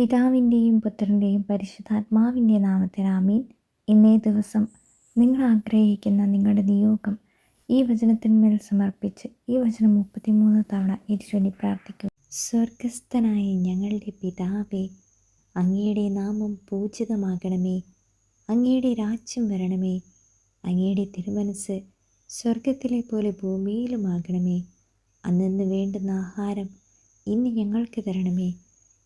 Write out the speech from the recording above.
പിതാവിന്റെയും പുത്രന്റെയും പരിശുദ്ധാത്മാവിന്റെ നാമത്തിൽ ആമീൻ. ഇന്നേ ദിവസം നിങ്ങൾ ആഗ്രഹിക്കുന്ന നിങ്ങളുടെ നിയോഗം ഈ വചനത്തിന്മേൽ സമർപ്പിച്ച് ഈ വചനം മുപ്പത്തിമൂന്ന് തവണ ഇരുചൊല്ലി പ്രാർത്ഥിക്കും സ്വർഗസ്ഥനായ ഞങ്ങളുടെ പിതാവേ അങ്ങയുടെ നാമം പൂജിതമാകണമേ. അങ്ങയുടെ രാജ്യം വരണമേ. അങ്ങയുടെ തിരുമനസ് സ്വർഗത്തിലെ പോലെ ഭൂമിയിലുമാകണമേ. അന്നു വേണ്ടുന്ന ആഹാരം ഇന്ന് ഞങ്ങൾക്ക് തരണമേ.